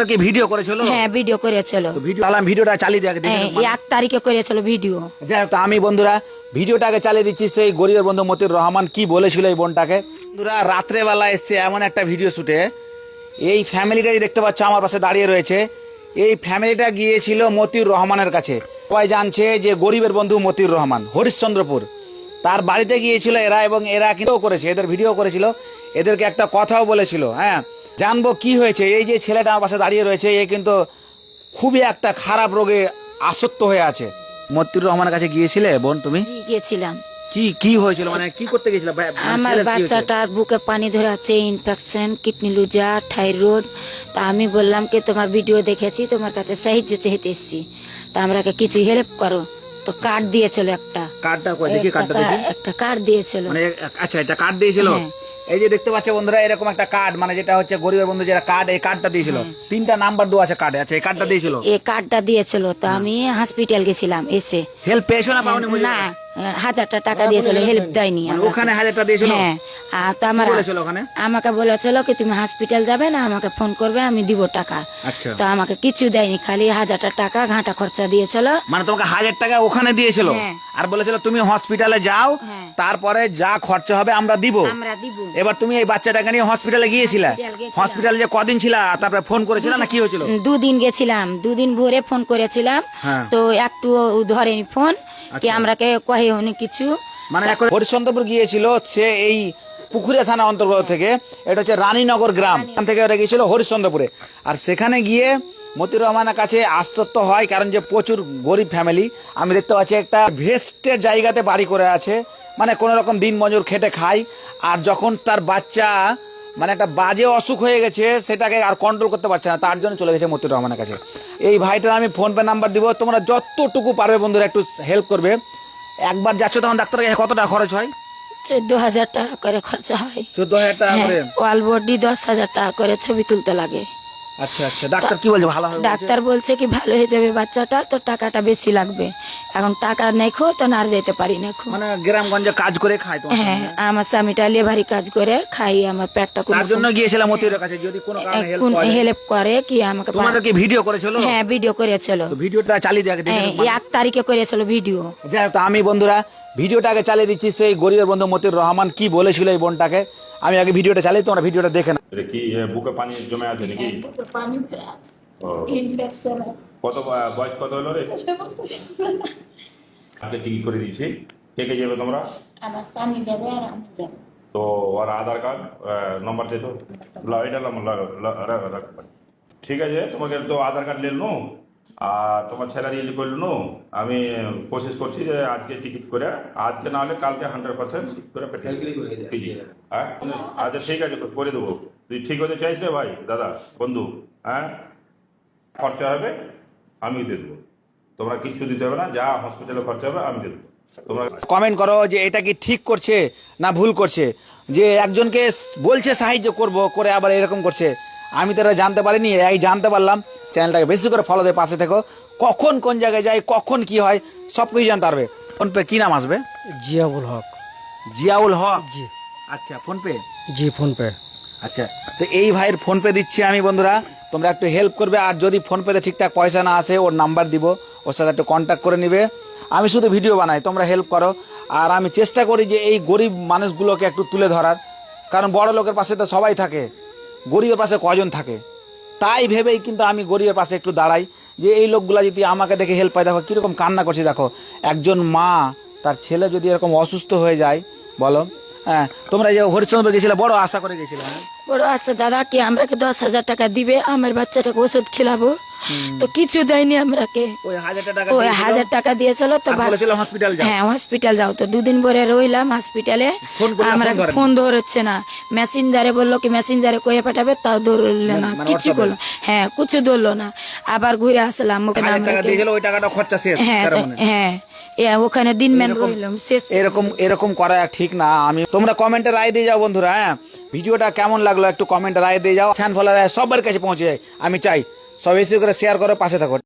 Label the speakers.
Speaker 1: কি ভিডিও করেছিল?
Speaker 2: হ্যাঁ ভিডিও করেছিল।
Speaker 1: ভিডিও আলাম ভিডিওটা চালিয়ে দেখে
Speaker 2: হ্যাঁ এক তারিখে করেছিল ভিডিও
Speaker 1: যাই তো আমি বন্ধুরা ভিডিওটা আগে চালিয়ে দিচ্ছি সেই গরিবের বন্ধু মতিউর রহমান কি বলেছিল এই বোনটাকে। বন্ধুরা রাত্রেবেলা এসছে এমন একটা ভিডিও শুটে এই ফ্যামিলিটাই দেখতে পাচ্ছ আমার পাশে দাঁড়িয়ে রয়েছে। এই ফ্যামিলিটা গিয়েছিল মতিউর রহমানের কাছে। সবাই জানছে যে গরিবের বন্ধু মতিউর রহমান হরিশ্চন্দ্রপুর। তার বাড়িতে গিয়েছিল এরা এবং এরা কিন্তু করেছে এদের ভিডিও করেছিল। এদেরকে একটা কথাও বলেছিল হ্যাঁ। জানব কি হয়েছে। এই যে ছেলেটা আমার পাশে দাঁড়িয়ে রয়েছে এ কিন্তু খুবই একটা খারাপ রোগে আসক্ত হয়ে আছে। মতিউর রহমানের কাছে গিয়েছিলে বোন তুমি?
Speaker 2: গিয়েছিলাম।
Speaker 1: কি কি হয়েছিল? মানে কি করতে গেছিল মানে
Speaker 2: আমার? বাচ্চাটার বুকে পানি ধরে আছে ইনফেকশন কিডনি লুজা থাইরয়েড তা আমি বললাম কি তোমার ভিডিও দেখেছি তোমার কাছে সাহায্য চাইতে এসেছি। তা আমরাকে কিছু হেল্প করো? তো কার্ড দিয়েছিল একটা।
Speaker 1: কার্ডটা কই? দেখি কার্ডটা দেখি।
Speaker 2: একটা কার্ড দিয়েছিল।
Speaker 1: মানে আচ্ছা এটা কার্ড দিয়েছিল?
Speaker 2: হ্যাঁ।
Speaker 1: এই যে দেখতে পাচ্ছ বন্ধুরা এরকম একটা কার্ড মানে যেটা হচ্ছে গরিবের বন্ধু যেটা কার্ড এই কার্ডটা দিয়েছিল। তিনটা নাম্বার দেওয়া আছে কার্ডে আছে এই কার্ডটা দিয়েছিল?
Speaker 2: এই কার্ডটা দিয়েছিল তো আমি হসপিটাল গেছিলাম এসে।
Speaker 1: হেল্প পেয়েছ না পাওনি
Speaker 2: না হাজারটা টাকা দিয়েছিল হেল্প দেয়নি।
Speaker 1: মানে ওখানে হাজারটা দিয়েছিল?
Speaker 2: হ্যাঁ তো আমার আমাকে বলেছিল কি তুমি হসপিটাল যাবে না আমাকে ফোন করবে আমি দিব টাকা।
Speaker 1: আচ্ছা।
Speaker 2: তো আমাকে কিছু দেয়নি খালি হাজারটা টাকা ঘাটা খরচা দিয়েছিল।
Speaker 1: মানে তোমাকে হাজার টাকা ওখানে দিয়েছিল?
Speaker 2: হ্যাঁ।
Speaker 1: আর বলেছিল তুমি হসপিটালে যাও
Speaker 2: হ্যাঁ।
Speaker 1: তারপরে যা খরচা হবে আমরা দিব। এবার তুমি এই বাচ্চাটাকে নিয়ে হসপিটালে গিয়েছিলে?
Speaker 2: হসপিটাল
Speaker 1: যে কদিন ছিল? তারপরে ফোন করেছিল না কি হয়েছিল?
Speaker 2: দুদিন গেছিলাম। দুদিন ভোরে ফোন করেছিলাম।
Speaker 1: হ্যাঁ।
Speaker 2: তো একটু ধরেনি ফোন কি আমরাকে কহে উনি কিছু।
Speaker 1: মানে এখন হরিশ্চন্দ্রপুর গিয়েছিল সে এই পুকুরিয়া থানা অন্তর্গত থেকে। এটা হচ্ছে রানীনগর গ্রাম। এখান থেকে ওরা গিয়েছিল হরিশ্চন্দ্রপুরে। আর সেখানে গিয়ে মতিউর রহমানের কাছে আস্তত্ব হয় কারণ যে প্রচুর গরিব ফ্যামিলি আমি দেখতে পাচ্ছি একটা ভেস্টের জায়গাতে বাড়ি করে আছে। মানে কোনো রকম দিন মজুর খেটে খায়। আর যখন তার বাচ্চা মানে একটা বাজে অসুখ হয়ে গেছে সেটাকে আর কন্ট্রোল করতে পারছে না। তার জন্য চলে গেছে মতিউর রহমানের কাছে। এই ভাইটার আমি ফোনপে নাম্বার দিব। তোমরা যতটুকু পারবে বন্ধুরা একটু হেল্প করবে। একবার যাচ্ছ তখন ডাক্তার কাছে কত টাকা খরচ হয়?
Speaker 2: চোদ্দ হাজার টাকা করে খরচা হয়।
Speaker 1: চোদ্দ হাজার টাকা
Speaker 2: হ্যাঁ
Speaker 1: করে?
Speaker 2: ওয়াল বডি দশ হাজার টাকা করে ছবি তুলতে লাগে।
Speaker 1: আচ্ছা আচ্ছা। ডাক্তার কি বলছে? ভালো হবে
Speaker 2: ডাক্তার বলছে কি ভালো হয়ে যাবে বাচ্চাটা তো টাকাটা বেশি লাগবে। এখন টাকা নেখো তো আর যেতে পারি
Speaker 1: মানে গ্রামগঞ্জে কাজ করে তোমার
Speaker 2: হ্যাঁ আমার স্বামীটা লেভারি কাজ করে খাই আমার পেটটা কোনো
Speaker 1: তার জন্য গিয়েছিলাম মতিউরের কাছে যদি কোনো কারণে হেল্প করে।
Speaker 2: হেল্প করে কি আমাকে
Speaker 1: তোমাদের কি ভিডিও করেছিল?
Speaker 2: হ্যাঁ ভিডিও করেছিল।
Speaker 1: তো ভিডিওটা চালিয়ে দেখে
Speaker 2: হ্যাঁ এক তারিখে করেছিল ভিডিও
Speaker 1: যাই তো আমি বন্ধুরা ভিডিওটাকে চালিয়ে দিচ্ছি। সেই গরিবের বন্ধু মতিউর রহমান কি বলেছিল এই বোনটাকে? আমি আগে ভিডিওটা চালিয়ে তোমরা ভিডিওটা দেখে না
Speaker 3: এটা কি বুকে পানি জমে আছে নাকি ও, কত বয়স কত হলো রে আগে টিকিট করে দিয়েছি কে কে যাবে তোমরা
Speaker 2: আমার স্বামী যাবে আর আমি যাব
Speaker 3: তো ওর আধার কার্ড নম্বর দে তো লা- এটা রাখ। ঠিক আছে তোমাকে তো আধার কার্ড নিয়ে নো আর তোমার স্যালারি ইয়ে করল নো আমি কোশিশ করছি যে আজকে টিকিট করে আজকে না হলে কালকে হান্ড্রেড পার্সেন্ট করে হ্যাঁ? আচ্ছা ঠিক আছে করে দেবো। তুই ঠিক হতে চাইছ রে ভাই? দাদা বন্ধু হ্যাঁ? খরচা হবে আমি দিয়ে দেবো। তোমরা কিচ্ছু দিতে হবে না যা হসপিটালে খরচা হবে আমি দিয়ে দেবো। তোমরা
Speaker 1: কমেন্ট করো যে এটা কি ঠিক করছে না ভুল করছে। যে একজনকে বলছে সাহায্য করব করে আবার এরকম করছে। আমি তো এটা জানতে পারিনি এই জানতে পারলাম। চ্যানেলটাকে বেশি করে ফলো দিয়ে পাশে থেকো। কখন কোন জায়গায় যাই কখন কি হয় সব কিছু জানতে পারবে। ফোন পে কি নাম আসবে?
Speaker 4: জিয়াবুল হক।
Speaker 1: জিয়াউল হক?
Speaker 4: জি।
Speaker 1: আচ্ছা ফোন পে
Speaker 4: জি ফোন পে
Speaker 1: আচ্ছা তো এই ভাইয়ের ফোন পে দিচ্ছি আমি বন্ধুরা। তোমরা একটু হেল্প করবে আর যদি ফোন পেতে ঠিকঠাক পয়সা না আসে ওর নাম্বার দিব। ওর সাথে একটু কন্ট্যাক্ট করে নিবে। আমি শুধু ভিডিও বানাই তোমরা হেল্প করো। আর আমি চেষ্টা করি যে এই গরিব মানুষগুলোকে একটু তুলে ধরার। কারণ বড় লোকের পাশে তো সবাই থাকে। গরিবের পাশে কজন থাকে? তাই ভেবেই কিন্তু আমি গরিবের পাশে একটু দাঁড়াই, যে এই লোকগুলা যদি আমাকে দেখে হেল্প পায়, দেখো কীরকম কান্না করছে, দেখো। একজন মা, তার ছেলে যদি এরকম অসুস্থ হয়ে যায়, বলো হ্যাঁ তোমরা যে হরিশ্চন্দ্র গেছিলে বড় আশা করে গেছিলে হ্যাঁ?
Speaker 2: বড় আছে দাদা কি আমরাকে দশ হাজার টাকা দিবে? আমার বাচ্চাটাকে ওষুধ খেলাবো। তো কিছু দেয়নি আমরাকে।
Speaker 1: ওই।
Speaker 2: হাজার টাকা দিয়েছিল তো বা-
Speaker 1: বলেছিল হসপিটাল
Speaker 2: হ্যাঁ হসপিটাল যাও। তো দুদিন পরে রইলাম হসপিটালে আমরা
Speaker 1: ফোন
Speaker 2: ধরছে না। মেসেঞ্জারে বলল কি মেসেঞ্জারে কয়ে পাঠাবে তাও ধরলো না।
Speaker 1: মানে
Speaker 2: কিছু করল হ্যাঁ কিছু ধরলো না। আবার ঘুরে আসলাম। হ্যাঁ তো-
Speaker 1: মানে।
Speaker 2: হ্যাঁ। ওখানে দিন মেন রইলাম শেষ।
Speaker 1: এরকম এরকম করা ঠিক না। আমি তোমরা কমেন্টে রায় দিয়ে যাও বন্ধুরা হ্যাঁ? ভিডিওটা কেমন লাগল একটু কমেন্টে রায় দিয়ে যাও। ফ্যান ফলোয়ার সবার কাছে পৌঁছে যায় আমি চাই। সব বেশি করে শেয়ার করো পাশে থাকো।